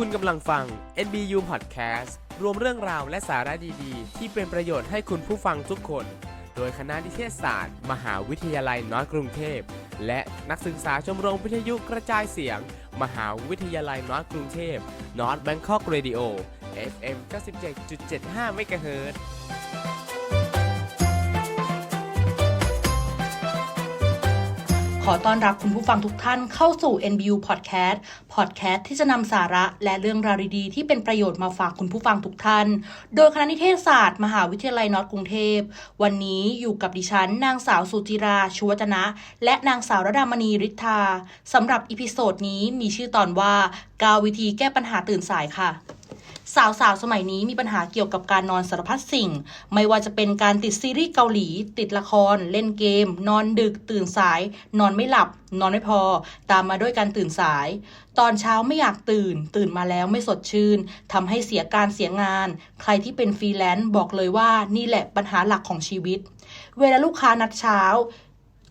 คุณกำลังฟัง NBU Podcast รวมเรื่องราวและสาระดีๆ ที่เป็นประโยชน์ให้คุณผู้ฟังทุกคน โดยคณะนิเทศศาสตร์ มหาวิทยาลัยนอร์กรุงเทพ และนักศึกษาชมรมวิทยุกระจายเสียง มหาวิทยาลัยนอร์กรุงเทพ North Bangkok Radio FM 97.75เขอต้อนรับคุณผู้ฟังทุกท่านเข้าสู่ NBU Podcast Podcast ที่จะนำสาระและเรื่องราวดีๆ ที่เป็นประโยชน์มาฝากคุณผู้ฟังทุกท่าน โดยคณะนิเทศศาสตร์ มหาวิทยาลัยนอร์ทกรุงเทพ วันนี้อยู่กับดิฉัน นางสาวสุจิราชวัจนะ และนางสาวระดามณีฤทธาสำหรับอีพิโซดนี้มีชื่อตอนว่า 9 วิธีแก้ปัญหาตื่นสายค่ะ สาวสาวๆสมัยนี้มีปัญหาเกี่ยวกับการนอนสารพัดสิ่ง ไม่ว่าจะเป็นการติดซีรีส์เกาหลี ติดละคร เล่นเกม นอนดึก ตื่นสาย นอนไม่หลับ นอนไม่พอ ตามมาด้วยการตื่นสาย ตอนเช้าไม่อยากตื่น ตื่นมาแล้วไม่สดชื่นทำให้เสียการเสียงาน ใครที่เป็นฟรีแลนซ์บอกเลยว่านี่แหละปัญหาหลักของชีวิต เวลาลูกค้านัดเช้า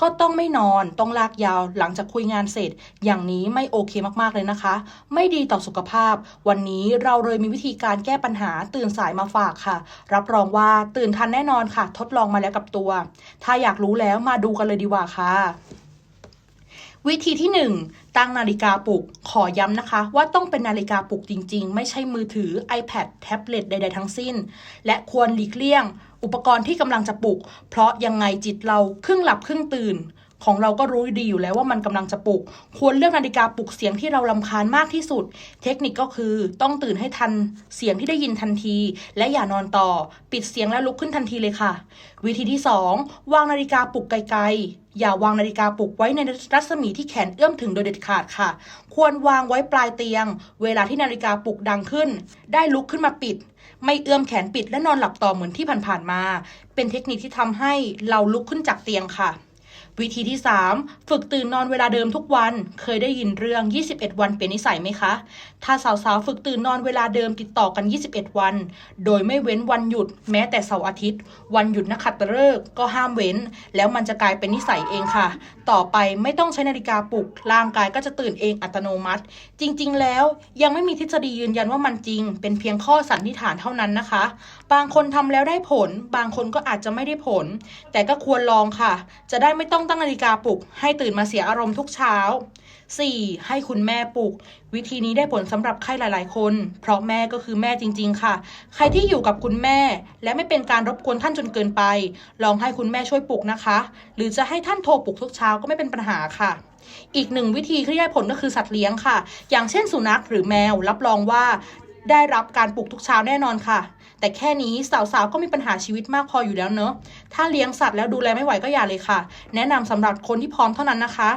ก็ต้องไม่นอนต้องลากยาวหลังจากคุยงานเสร็จ อย่างนี้ไม่โอเคมากๆเลยนะคะ ไม่ดีต่อสุขภาพ วันนี้เราเลยมีวิธีการแก้ปัญหาตื่นสายมาฝากค่ะ รับรองว่าตื่นทันแน่นอนค่ะ ทดลองมาแล้วกับตัว ถ้าอยากรู้แล้วมาดูกันเลยดีกว่าค่ะวิธีที่ 1 ตั้งนาฬิกาปลุก ขอย้ำนะคะ ว่าต้องเป็นนาฬิกาปลุกจริง ๆ ไม่ใช่มือถือ iPad แท็บเล็ตใด ๆ ทั้งสิ้น และควรหลีกเลี่ยง อุปกรณ์ที่กำลังจะปลุก เพราะยังไงจิตเราครึ่งหลับครึ่งตื่น ของเราก็รู้ดีอยู่แล้วว่ามันกำลังจะปลุก ควรเลือกนาฬิกาปลุกเสียงที่เราลำคาญมากที่สุด เทคนิคก็คือต้องตื่นให้ทันเสียงที่ได้ยินทันที และอย่านอนต่อ ปิดเสียงแล้วลุกขึ้นทันทีเลยค่ะ วิธีที่ 2 วางนาฬิกาปลุกไกลๆ อย่าวางนาฬิกาปลุกไว้ในรัศมีที่แขนเอื้อมถึงโดยเด็ดขาดค่ะ ควรวางไว้ปลายเตียง เวลาที่นาฬิกาปลุกดังขึ้น ได้ลุกขึ้นมาปิดไม่เอื้อมแขนปิดและนอนหลับต่อเหมือนที่ผ่านๆมา เป็นเทคนิคที่ทำให้เราลุกขึ้นจากเตียงค่ะ วิธีที่ 3 ฝึกตื่นนอนเวลาเดิมทุกวัน เคยได้ยินเรื่อง 21 วันเปลี่ยนนิสัยไหมคะ ถ้าสาวๆ ฝึกตื่นนอนเวลาเดิมติดต่อกัน 21 วัน โดยไม่เว้นวันหยุดแม้แต่เสาร์อาทิตย์ วันหยุดนักขัตฤกษ์ก็ห้ามเว้น แล้วมันจะกลายเป็นนิสัยเองค่ะ ต่อไปไม่ต้องใช้นาฬิกาปลุก ร่างกายก็จะตื่นเองอัตโนมัติ จริงๆ แล้วยังไม่มีทฤษฎียืนยันว่ามันจริง เป็นเพียงข้อสันนิษฐานเท่านั้นนะคะ บางคนทำแล้วได้ผล บางคนก็อาจจะไม่ได้ผล แต่ก็ควรลองค่ะ จะได้ไม่ต้องตั้งนาฬิกาปลุก ให้ตื่นมาเสียอารมณ์ทุกเช้า 4. ให้คุณแม่ปลุก วิธีนี้ได้ผลสำหรับใครหลาย ๆ คน เพราะแม่ก็คือแม่จริง ๆ ค่ะ ใครที่อยู่กับคุณแม่ และไม่เป็นการรบกวนท่านจนเกินไป ลองให้คุณแม่ช่วยปลุกนะคะ หรือจะให้ท่านโทรปลุกทุกเช้าก็ไม่เป็นปัญหาค่ะอีกหนึ่งวิธีที่ได้ผลก็คือสัตว์เลี้ยงค่ะ อย่างเช่นสุนัขหรือแมว รับรองว่า ได้รับการปลุกทุกเช้าแน่นอนค่ะ แต่แค่นี้สาวๆก็มีปัญหาชีวิตมากพออยู่แล้วเนอะถ้าเลี้ยงสัตว์แล้วดูแลไม่ไหวก็อย่าเลยค่ะ แนะนำสำหรับคนที่พร้อมเท่านั้นนะคะ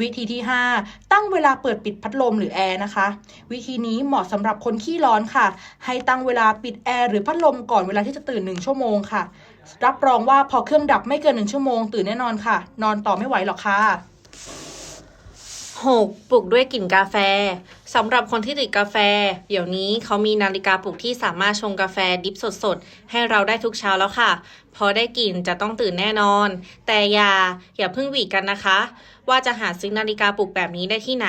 วิธีที่ 5 ตั้งเวลาเปิดปิดพัดลมหรือแอร์นะคะ วิธีนี้เหมาะสำหรับคนขี้ร้อนค่ะ ให้ตั้งเวลาปิดแอร์หรือพัดลมก่อนเวลาที่จะตื่น 1 ชั่วโมงค่ะ รับรองว่าพอเครื่องดับไม่เกิน 1 ชั่วโมง ตื่นแน่นอนค่ะ นอนต่อไม่ไหวหรอกค่ะ 6. ปลุกด้วยกลิ่นกาแฟสำหรับคนที่ติดกาแฟ เดี๋ยวนี้เขามีนาฬิกาปลุกที่สามารถชงกาแฟดิบสดๆ ให้เราได้ทุกเช้าแล้วค่ะ พอได้กลิ่นจะต้องตื่นแน่นอน แต่อย่าอย่าเพิ่งหวีกันนะคะ ว่าจะหาซื้อนาฬิกาปลุกแบบนี้ได้ที่ไหน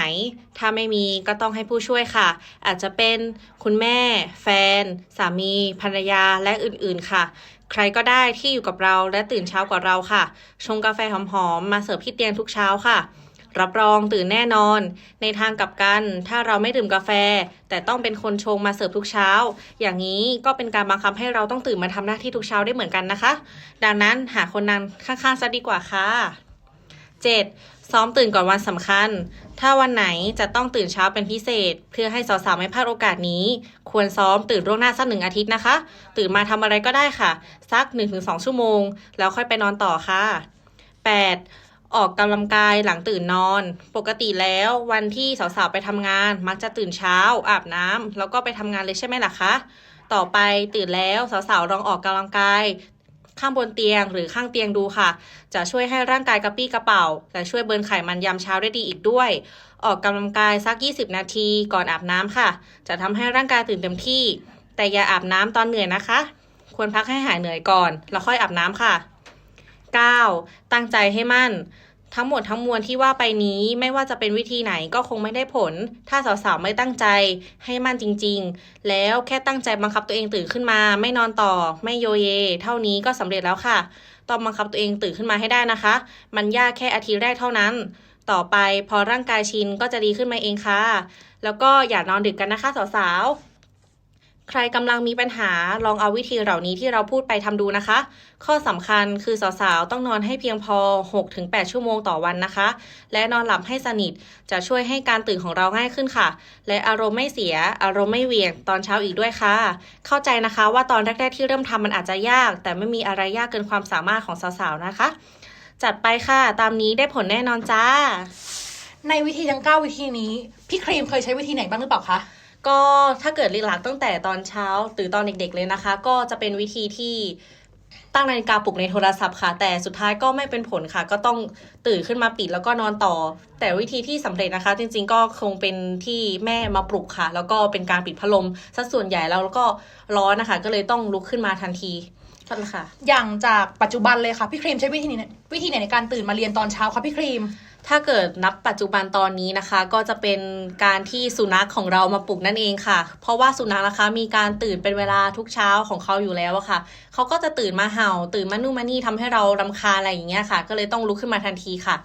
ถ้าไม่มีก็ต้องให้ผู้ช่วยค่ะ อาจจะเป็นคุณแม่ แฟน สามี ภรรยาและอื่นๆค่ะ ใครก็ได้ที่อยู่กับเราและตื่นเช้ากว่าเราค่ะ ชงกาแฟหอมๆมาเสิร์ฟที่เตียงทุกเช้าค่ะ รับรองตื่นแน่นอน ในทางกลับกัน ถ้าเราไม่ดื่มกาแฟ แต่ต้องเป็นคนชงมาเสิร์ฟทุกเช้า อย่างนี้ก็เป็นการบังคับให้เราต้องตื่นมาทำหน้าที่ทุกเช้าได้เหมือนกันนะคะ ดังนั้นหาคนนั้นข้างๆซะดีกว่าค่ะ 7. ซ้อมตื่นก่อนวันสำคัญ ถ้าวันไหนจะต้องตื่นเช้าเป็นพิเศษ เพื่อให้สาวๆไม่พลาดโอกาสนี้ ควรซ้อมตื่นล่วงหน้าสักหนึ่งอาทิตย์นะคะ ตื่นมาทำอะไรก็ได้ค่ะ สัก 1-2 ชั่วโมง แล้วค่อยไปนอนต่อค่ะ 8. ออกกำลังกายหลังตื่นนอน ปกติแล้ววันที่สาวๆไปทำงาน มักจะตื่นเช้าอาบน้ำแล้วก็ไปทำงานเลยใช่ไหมล่ะคะ ต่อไปตื่นแล้วสาวๆลองออกกำลังกายข้างบนเตียงหรือข้างเตียงดูค่ะ จะช่วยให้ร่างกายกระปี้กระเป๋า และช่วยเบิร์นไขมันยามเช้าได้ดีอีกด้วย ออกกำลังกายสัก 20 นาทีก่อนอาบน้ำค่ะ จะทำให้ร่างกายตื่นเต็มที่ แต่อย่าอาบน้ำตอนเหนื่อยนะคะ ควรพักให้หายเหนื่อยก่อน แล้วค่อยอาบน้ำค่ะ 9. ตั้งใจให้มั่น ทั้งหมดทั้งมวลที่ว่าไปนี้ไม่ว่าจะเป็นวิธีไหนก็คงไม่ได้ผล ถ้าสาวๆไม่ตั้งใจให้มั่นจริง ๆ แล้วแค่ตั้งใจบังคับตัวเองตื่นขึ้นมา ไม่นอนต่อ ไม่โยเย เท่านี้ก็สำเร็จแล้วค่ะ ต้องบังคับตัวเองตื่นขึ้นมาให้ได้นะคะ มันยากแค่อาทิตย์แรกเท่านั้น ต่อไปพอร่างกายชินก็จะดีขึ้นมาเองค่ะ แล้วก็อย่านอนดึกกันนะคะสาวๆ ใครกำลังมีปัญหาลองเอาวิธีเหล่านี้ที่เราพูดไปทำดูนะคะ ข้อสำคัญคือสาวๆ ต้องนอนให้เพียงพอ 6-8 ชั่วโมงต่อวันนะคะ และนอนหลับให้สนิท จะช่วยให้การตื่นของเราง่ายขึ้นค่ะ และอารมณ์ไม่เสีย อารมณ์ไม่เวียงตอนเช้าอีกด้วยค่ะ เข้าใจนะคะว่าตอนแรกๆที่เริ่มทำมันอาจจะยาก แต่ไม่มีอะไรยากเกินความสามารถของสาวๆ นะคะ จัดไปค่ะ ตามนี้ได้ผลแน่นอนจ้า ในวิธีทั้ง9วิธีนี้พี่ครีมเคยใช้วิธีไหนบ้างหรือเปล่าคะ ก็ถ้าเกิดหลักตั้งแต่ตอนเช้าหรือตอนเด็กๆเลยนะคะ ก็จะเป็นวิธีที่ตั้งนาฬิกาปลุกในโทรศัพท์ค่ะ แต่สุดท้ายก็ไม่เป็นผลค่ะ ก็ต้องตื่นขึ้นมาปิดแล้วก็นอนต่อ แต่วิธีที่สำเร็จนะคะ จริงๆ ก็คงเป็นที่แม่มาปลุกค่ะ แล้วก็เป็นการปิดพัดลมซะส่วนใหญ่แล้วแล้วก็ร้อนนะคะ ก็เลยต้องลุกขึ้นมาทันที นั่นแหละค่ะ อย่างจากปัจจุบันเลยค่ะ พี่ครีมใช้วิธีไหนวิธีไหนในการตื่นมาเรียนตอนเช้าคะพี่ครีม ถ้าเกิดนับปัจจุบันตอนนี้นะคะ ก็จะเป็นการที่สุนัขของเรามาปลุกนั่นเองค่ะ เพราะว่าสุนัขนะคะมีการตื่นเป็นเวลาทุกเช้าของเขาอยู่แล้วอะค่ะเขาก็จะตื่นมาเห่า ตื่นมานู่นมานี่ทำให้เรารำคาญอะไรอย่างเงี้ยค่ะ ก็เลยต้องลุกขึ้นมาทันทีค่ะ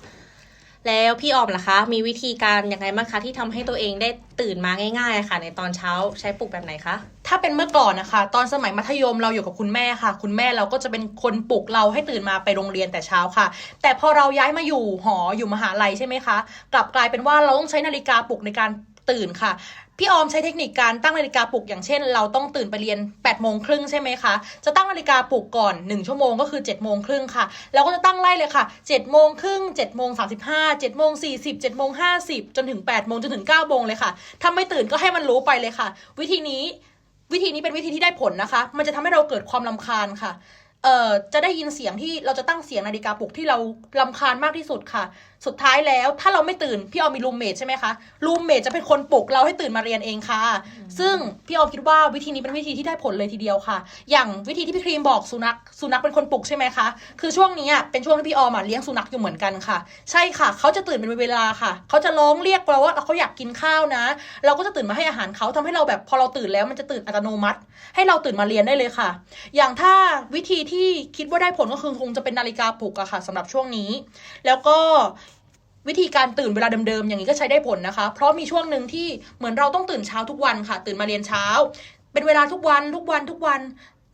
แล้วพี่ออมล่ะคะ มีวิธีการยังไงบ้างคะที่ทำให้ตัวเองได้ตื่นมาง่ายๆค่ะ ในตอนเช้าใช้ปลุกแบบไหนคะถ้าเป็นเมื่อก่อนนะคะ ตอนสมัยมัธยมเราอยู่กับคุณแม่ค่ะ คุณแม่เราก็จะเป็นคนปลุกเราให้ตื่นมาไปโรงเรียนแต่เช้าค่ะ แต่พอเราย้ายมาอยู่หออยู่มหาลัยใช่ไหมคะ กลับกลายเป็นว่าเราต้องใช้นาฬิกาปลุกในการตื่นค่ะ พี่ออมใช้เทคนิคการตั้งนาฬิกาปลุกอย่างเช่น เราต้องตื่นไปเรียน8ปดโมงครึ่งใช่ไหมคะจะตั้งนาฬิกาปลุกก่อน 1 ชั่วโมงก็คือ7จ็ดโมงครึ่งค่ะแล้วก็จะตั้งไล่เลยค่ะ7จ็ดโมงครึ่งเจ็ดโมงสามสิบห้าเจ็ดโมงสี่สิบเจ็ดโมงห้าสิบจนถึง8ปดโมงจนถึง9ก้าโมงเลยค่ะถ้าไม่ตื่นก็ให้มันรู้ไปเลยค่ะ วิธีนี้วิธีนี้เป็นวิธีที่ได้ผลนะคะ มันจะทำให้เราเกิดความลำคาญค่ะ เอ่อจะได้ยินเสียงที่เราจะตั้งเสียงนาฬิกาปลุกที่เราลำคาญมากที่สุดค่ะ สุดท้ายแล้วถ้าเราไม่ตื่นพี่ออมมีรูมเมทใช่ไหมคะรูมเมทจะเป็นคนปลุกเราให้ตื่นมาเรียนเองค่ะ ซึ่งพี่ออมคิดว่าวิธีนี้เป็นวิธีที่ได้ผลเลยทีเดียวค่ะ อย่างวิธีที่พี่ครีมบอกสุนัขสุนัขเป็นคนปลุกใช่ไหมคะคือช่วงนี้อะเป็นช่วงที่พี่ออมอะเลี้ยงสุนัขอยู่เหมือนกันค่ะ ใช่ค่ะ เขาจะตื่นเป็นเวลาค่ะ เขาจะร้องเรียกเราว่าเขาอยากกินข้าวนะ เราก็จะตื่นมาให้อาหารเขาทำให้เราแบบพอเราตื่นแล้วมันจะตื่นอัตโนมัติ ให้เราตื่นมาเรียนได้เลยค่ะ อย่างถ้าวิธีที่คิดว่าได้ผลก็คือคงจะเป็นนาฬิกาปลุกอะค่ะสำหรับช่วงนี้ แล้วก็วิธีการตื่นเวลาเดิมๆอย่างนี้ก็ใช้ได้ผลนะคะ เพราะมีช่วงหนึ่งที่เหมือนเราต้องตื่นเช้าทุกวันค่ะ ตื่นมาเรียนเช้า เป็นเวลาทุกวันทุกวันทุกวัน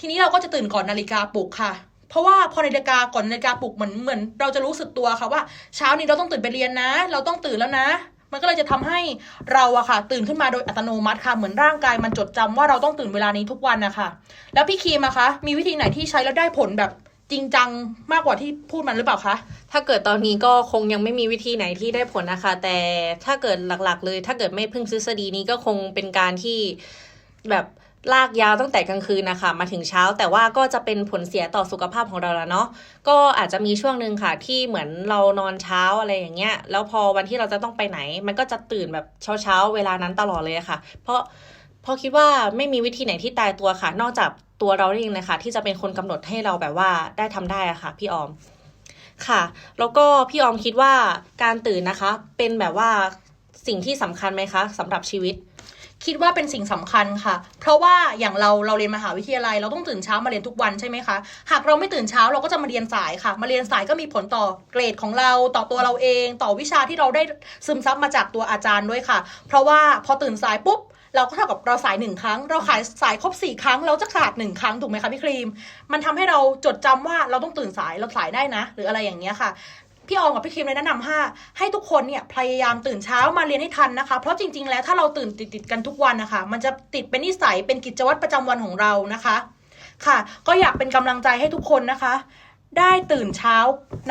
ทีนี้เราก็จะตื่นก่อนนาฬิกาปลุกค่ะ เพราะว่าพอนาฬิกาก่อนนาฬิกาปลุกเหมือนเหมือน เราจะรู้สึกตัวค่ะว่า เช้านี้เราต้องตื่นไปเรียนนะ เราต้องตื่นแล้วนะ มันก็เลยจะทำให้เราอะค่ะ ตื่นขึ้นมาโดยอัตโนมัติค่ะ เหมือนร่างกายมันจดจำว่าเราต้องตื่นเวลานี้ทุกวันนะคะ แล้วพี่คีมอะคะ มีวิธีไหนที่ใช้แล้วได้ผลแบบจริงจังมากกว่าที่พูดมันหรือเปล่าคะ ถ้าเกิดตอนนี้ก็คงยังไม่มีวิธีไหนที่ได้ผลนะคะ แต่ถ้าเกิดหลักๆ เลย ถ้าเกิดไม่พึ่งทฤษฎีนี้ก็คงเป็นการที่แบบ ลากยาวตั้งแต่กลางคืนนะคะ มาถึงเช้าแต่ว่าก็จะเป็นผลเสียต่อสุขภาพของเราแล้วเนาะก็อาจจะมีช่วงหนึ่งค่ะ ที่เหมือนเรานอนเช้าอะไรอย่างเงี้ย แล้วพอวันที่เราจะต้องไปไหน มันก็จะตื่นแบบเช้าๆเวลานั้นตลอดเลยค่ะ เพราะเพราะคิดว่าไม่มีวิธีไหนที่ตายตัวค่ะ นอกจากตัวเราเองเลยค่ะที่จะเป็นคนกำหนดให้เราแบบว่าได้ทำได้อะค่ะ พี่ออมค่ะแล้วก็พี่ออมคิดว่าการตื่นนะคะ เป็นแบบว่าสิ่งที่สำคัญไหมคะสำหรับชีวิต คิดว่าเป็นสิ่งสำคัญค่ะ เพราะว่าอย่างเราเราเรียนมหาวิทยาลัย เราต้องตื่นเช้ามาเรียนทุกวันใช่ไหมคะ หากเราไม่ตื่นเช้าเราก็จะมาเรียนสายค่ะ มาเรียนสายก็มีผลต่อเกรดของเราต่อตัวเราเอง ต่อวิชาที่เราได้ซึมซับมาจากตัวอาจารย์ด้วยค่ะ เพราะว่าพอตื่นสายปุ๊บเราก็เท่ากับเราสายหนึ่งครั้ง เราขายสายครบสี่ครั้ง เราจะขาดหนึ่งครั้งถูกไหมคะพี่ครีม มันทำให้เราจดจำว่าเราต้องตื่นสายเราสายได้นะ หรืออะไรอย่างเงี้ยค่ะ พี่ออมกับพี่คิมเลยแนะนำให้ให้ทุกคนเนี่ยพยายามตื่นเช้ามาเรียนให้ทันนะคะ เพราะจริง ๆ แล้วถ้าเราตื่นติดติดๆกันทุกวันนะคะ มันจะติดเป็นนิสัยเป็นกิจวัตรประจำวันของเรานะคะ ค่ะ ก็อยากเป็นกำลังใจให้ทุกคนนะคะ ได้ตื่นเช้า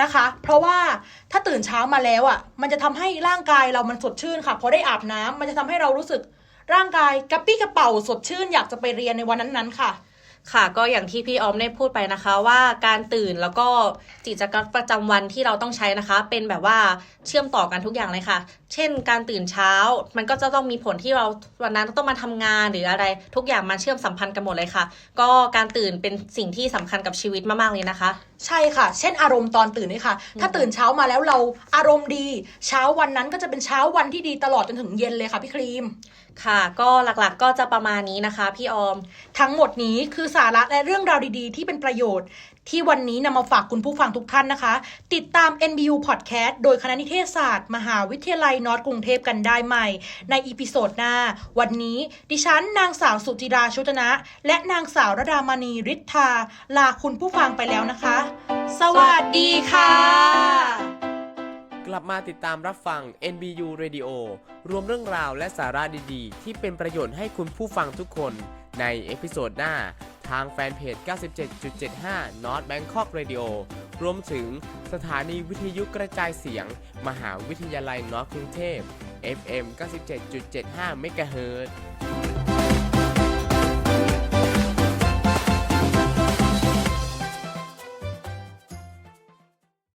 นะคะ เพราะว่าถ้าตื่นเช้ามาแล้วอะ่ะ มันจะทำให้ร่างกายเรามันสดชื่นค่ะพอได้อาบน้ำมันจะทำให้เรารู้สึกร่างกายกระปี้กระเป๋าสดชื่นอยากจะไปเรียนในวันนั้นๆค่ะ ค่ะ ก็อย่างที่พี่ออมได้พูดไปนะคะว่าการตื่นแล้วก็กิจวัตรประจำวันที่เราต้องใช้นะคะ เป็นแบบว่าเชื่อมต่อกันทุกอย่างเลยค่ะ เช่น การตื่นเช้า มันก็จะต้องมีผลที่เราวันนั้นต้องมาทำงานหรืออะไร ทุกอย่างมาเชื่อมสัมพันธ์กันหมดเลยค่ะ ก็การตื่นเป็นสิ่งที่สำคัญกับชีวิตมากๆเลยนะคะ ใช่ค่ะ เช่น อารมณ์ตอนตื่นนี่ค่ะ ถ้าตื่นเช้ามาแล้วเราอารมณ์ดี เช้าวันนั้นก็จะเป็นเช้าวันที่ดีตลอดจนถึงเย็นเลยค่ะพี่ครีม ค่ะ ก็หลักๆก็จะประมาณนี้นะคะ พี่ออม ทั้งหมดนี้คือสาระและเรื่องราวดีๆ ที่เป็นประโยชน์ ที่วันนี้นำมาฝากคุณผู้ฟังทุกท่านนะคะ ติดตาม NBU Podcast โดยคณะนิเทศศาสตร์ มหาวิทยาลัยนอร์กรุงเทพกันได้ใหม่ ในอีพิโซดหน้า วันนี้ ดิฉันนางสาวสุจิราชุตนะ และนางสาวระดามณีฤทธาลาคุณผู้ฟังไปแล้วนะคะ สวัสดีค่ะ กลับมาติดตามรับฟัง NBU Radio รวมเรื่องราวและสาระดีๆ ที่เป็นประโยชน์ให้คุณผู้ฟังทุกคนในเอพิโซดหน้าทางแฟนเพจ 97.75 North Bangkok Radio รวมถึงสถานีวิทยุกระจายเสียง มหาวิทยาลัยนอร์ทกรุงเทพ FM 97.75 MHz